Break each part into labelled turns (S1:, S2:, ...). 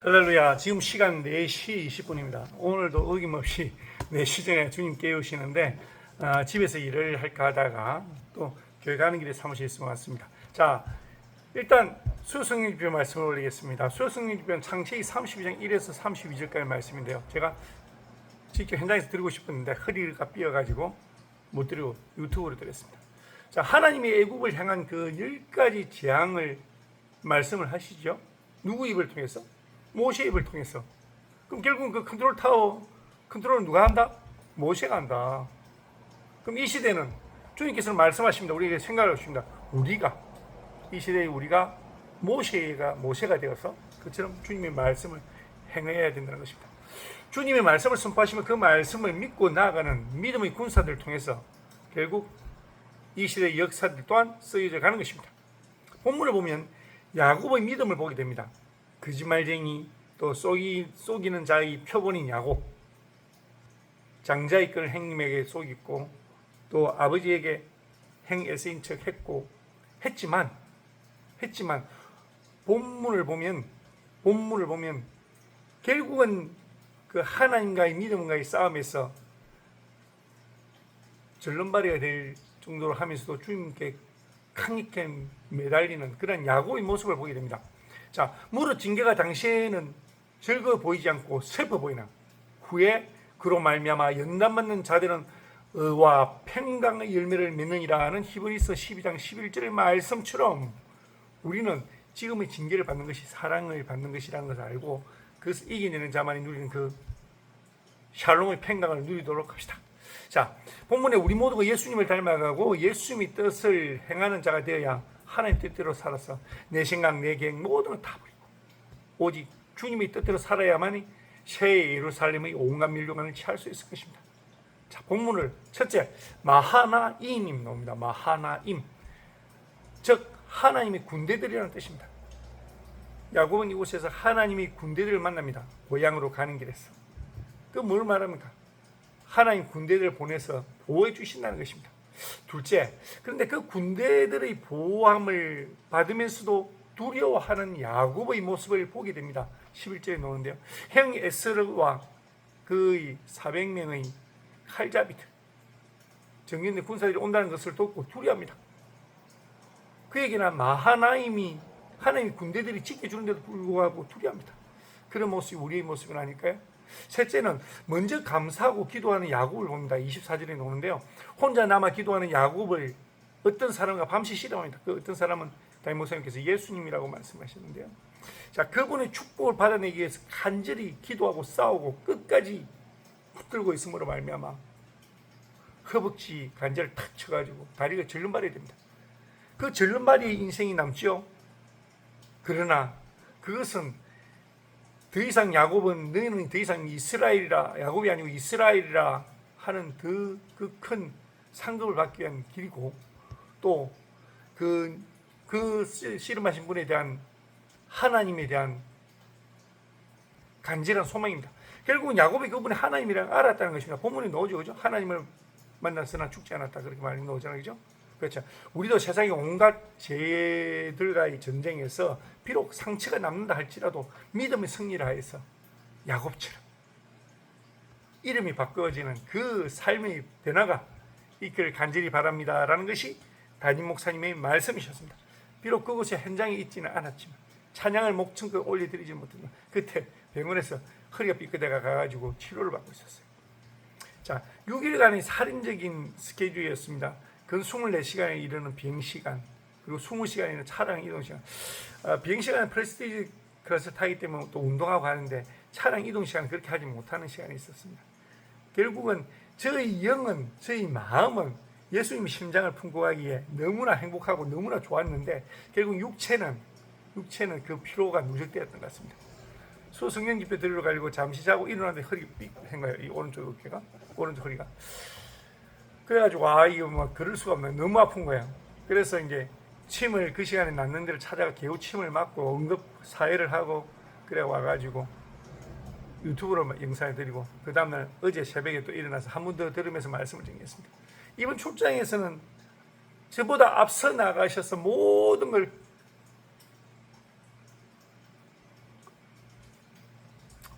S1: 할렐루야. 지금 시간 4시 20분입니다. 오늘도 어김없이 4시 전에 주님 깨우시는데 아, 집에서 일을 할까 하다가 또 교회 가는 길에 사무실에 있어 왔습니다. 자, 일단 수성일교 말씀을 올리겠습니다. 수성일교는 창세기 32장 1에서 32절까지 말씀인데요. 제가 직접 현장에서 드리고 싶었는데 허리가 삐어가지고 못 드리고 유튜브로 드렸습니다. 자, 하나님이 애국을 향한 그열 가지 재앙을 말씀을 하시죠. 누구 입을 통해서? 모세 입을 통해서. 그럼 결국 그 컨트롤 타워 컨트롤은 누가 한다? 모세가 한다. 그럼 이 시대는 주님께서는 말씀하십니다. 우리에게 생각을 하십니다. 우리가 이 시대에 우리가 모세가 모세가 되어서 그처럼 주님의 말씀을 행해야 된다는 것입니다. 주님의 말씀을 선포하시면 그 말씀을 믿고 나아가는 믿음의 군사들을 통해서 결국 이 시대의 역사들 또한 쓰여져 가는 것입니다. 본문을 보면 야곱의 믿음을 보게 됩니다. 거짓말쟁이 또 속이 속이는 자의 야곱 장자의 끈을 행님에게 속이고 또 아버지에게 행에서인 척 했고 했지만 했지만 본문을 보면 본문을 보면 결국은 그 하나님과의 믿음과의 싸움에서 절름발이가 될 정도로 하면서도 주님께 강력하게 매달리는 그런 야곱의 모습을 보게 됩니다. 자, 무릇 징계가 당시에는 즐거워 보이지 않고 슬퍼 보이나 후에 그로 말미암아 연단 받는 자들은 의와 평강의 열매를 맺느니라는 히브리서 12장 11절의 말씀처럼 우리는 지금의 징계를 받는 것이 사랑을 받는 것이라는 것을 알고 그것을 이겨내는 자만이 누리는 그 샬롬의 평강을 누리도록 합시다. 자, 본문에 우리 모두가 예수님을 닮아가고 예수님의 뜻을 행하는 자가 되어야 하나님 뜻대로 살아서 내 생각, 내 계획 모든 걸 다 버리고 오직 주님의 뜻대로 살아야만이 새 예루살렘의 온갖 밀려감을 취할 수 있을 것입니다. 자, 본문을 첫째 마하나임이 나옵니다. 마하나임, 즉 하나님의 군대들이라는 뜻입니다. 야곱은 이곳에서 하나님의 군대들을 만납니다. 고향으로 가는 길에서. 그 뭘 말합니까? 하나님 군대들을 보내서 보호해 주신다는 것입니다. 둘째, 그런데 그 군대들의 보호함을 받으면서도 두려워하는 야곱의 모습을 보게 됩니다. 11절에 나오는데요. 형 에스르와 그의 400명의 칼잡이들, 정년대 군사들이 온다는 것을 돕고 두려워합니다. 그에게는 마하나임이 하나님 군대들이 지켜주는데도 불구하고 두려워합니다. 그런 모습이 우리의 모습은 아닐까요? 셋째는 먼저 감사하고 기도하는 야곱을 봅니다. 24절에 나오는데요. 혼자 남아 기도하는 야곱을 어떤 사람과 밤새 실험합니다. 그 어떤 사람은 다임 목사님께서 예수님이라고 말씀하시는데요. 자, 그분의 축복을 받아내기 위해서 간절히 기도하고 싸우고 끝까지 붙들고 있음으로 말미암아 허벅지 관절을 탁 쳐가지고 다리가 절름발이 됩니다. 그 절름발이 인생이 남죠. 그러나 그것은 더 이상 야곱은 너희는 더 이상 이스라엘이라 야곱이 아니고 이스라엘이라 하는 그그큰 상급을 받기 위한 길이고 또그그 씨름하신 분에 대한 하나님에 대한 간절한 소망입니다. 결국은 야곱이 그분의 하나님이라는 걸 알았다는 것입니다. 본문에 나오죠, 그죠? 하나님을 만났으나 죽지 않았다 그렇게 말이 나오잖아요, 그죠? 그렇죠. 우리도 세상의 온갖 죄들과의 전쟁에서 비록 상처가 남는다 할지라도 믿음의 승리를 하여서 야곱처럼 이름이 바꾸어지는 그 삶의 변화가 있기를 간절히 바랍니다라는 것이 담임 목사님의 말씀이셨습니다. 비록 그곳에 현장에 있지는 않았지만 찬양을 목청껏 올려드리지 못했지만 그때 병원에서 허리가 삐끗해가 가가지고 치료를 받고 있었어요. 자, 6일간의 살인적인 스케줄이었습니다. 그 24시간에 이르는 비행시간, 그리고 20시간에는 차량 이동시간. 아, 비행시간은 프레스티지 클래스 타기 때문에 또 운동하고 하는데 차량 이동시간은 그렇게 하지 못하는 시간이 있었습니다. 결국은 저희 영은, 저희 마음은 예수님의 심장을 품고 가기에 너무나 행복하고 너무나 좋았는데 결국 육체는, 육체는 그 피로가 누적되었던 것 같습니다. 소성령 집회 들으러 가려고 잠시 자고 일어났는데 허리가 삑한 거예요. 이 오른쪽 어깨가, 오른쪽 허리가. 그래가지고 아 이거 뭐 그럴 수가 없네 너무 아픈 거야 그래서 이제 침을 그 시간에 낫는 데를 찾아가 개우 침을 맞고 응급 사회를 하고 그래 와가지고 유튜브로 영상을 드리고 그 다음날 어제 새벽에 또 일어나서 한 번 더 들으면서 말씀을 전했습니다 이번 출장에서는 저보다 앞서 나가셔서 모든 걸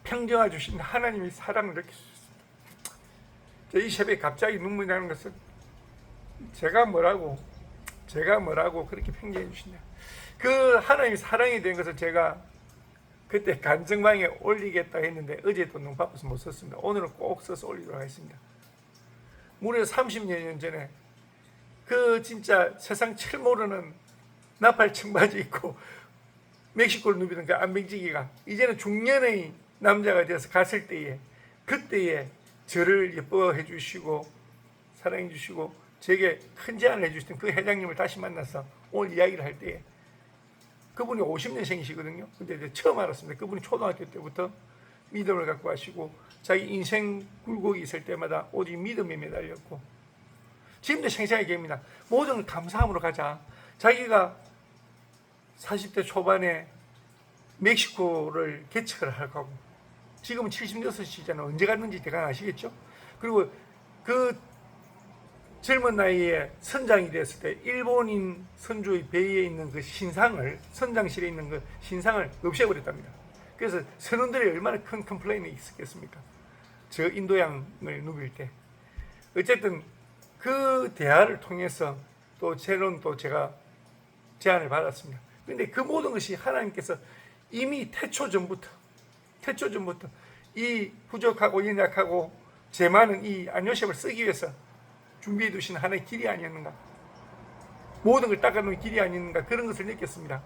S1: 평정해 주신 하나님의 사랑을 느낄 수. 저이 새벽에 갑자기 눈물이 나는 것은 제가 뭐라고 제가 뭐라고 그렇게 평정해 주시냐. 그 하나님의 사랑이 된 것을 제가 그때 간증방에 올리겠다 했는데 어제도 너무 바빠서 못 썼습니다. 오늘은 꼭 써서 올리도록 하겠습니다. 무려 30년 전에 그 진짜 세상 칠 모르는 나팔 청바지 입고 멕시코를 누비던 그 안병지기가 이제는 중년의 남자가 되어서 갔을 때에 그때에 저를 예뻐해 주시고 사랑해 주시고 제게 큰 제안을 해주시던 그 회장님을 다시 만나서 오늘 이야기를 할 때에 그분이 50년생이시거든요. 근데 이제 처음 알았습니다. 그분이 초등학교 때부터 믿음을 갖고 하시고 자기 인생 굴곡이 있을 때마다 오직 믿음에 매달렸고 지금도 생생하게 얘기합니다. 모든 걸 감사함으로 가자. 자기가 40대 초반에 멕시코를 개척을 할 거고 지금은 76이잖아요. 언제 갔는지 대강 아시겠죠? 그리고 그 젊은 나이에 선장이 됐을 때 일본인 선주의 배에 있는 그 신상을 선장실에 있는 그 신상을 없애버렸답니다. 그래서 선원들이 얼마나 큰 컴플레인이 있었겠습니까? 저 인도양을 누빌 때 어쨌든 그 대화를 통해서 또 새로운 또 제가 제안을 받았습니다. 근데 그 모든 것이 하나님께서 이미 태초 전부터 태초 전부터 이 부족하고 연약하고 제 많은 이 안요셉을 쓰기 위해서 준비해 두신 하나의 길이 아니었는가? 모든 걸 닦아놓은 길이 아니었는가? 그런 것을 느꼈습니다.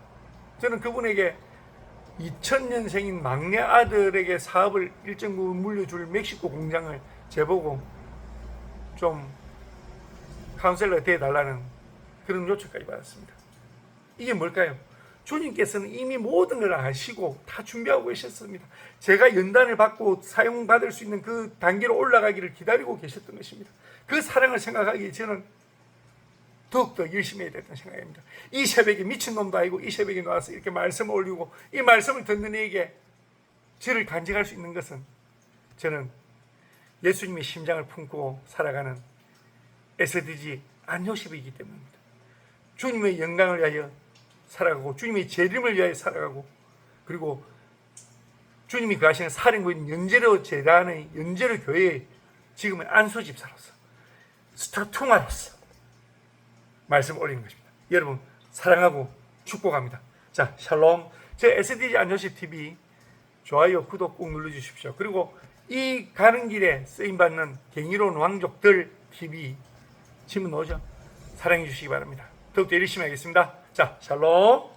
S1: 저는 그분에게 2000년생인 막내 아들에게 사업을 일정 부분 물려줄 멕시코 공장을 제보고 좀 카운셀러 대달라는 그런 요청까지 받았습니다. 이게 뭘까요? 주님께서는 이미 모든 걸 아시고 다 준비하고 계셨습니다. 제가 연단을 받고 사용받을 수 있는 그 단계로 올라가기를 기다리고 계셨던 것입니다. 그 사랑을 생각하기에 저는 더욱더 열심히 해야 됐다는 생각입니다. 이 새벽에 미친놈도 아니고 이 새벽에 나와서 이렇게 말씀을 올리고 이 말씀을 듣는 이에게 저를 간직할 수 있는 것은 저는 예수님의 심장을 품고 살아가는 SDG 안요셉이기 때문입니다. 주님의 영광을 위하여 살아가고 주님의 재림을 위하여 살아가고 그리고 주님이 가시는 사령부인 연제로 재단의 연제로 교회의 지금은 안수 집사로서 스타퉁아로서 말씀 올리는 것입니다. 여러분 사랑하고 축복합니다. 자 샬롬 제 SDG 안요셉 TV 좋아요 구독 꼭 눌러주십시오. 그리고 이 가는 길에 쓰임 받는 경이로운 왕족들 TV 질문 오죠? 사랑해 주시기 바랍니다. 더욱더 열심히 하겠습니다. 자, 샬롬.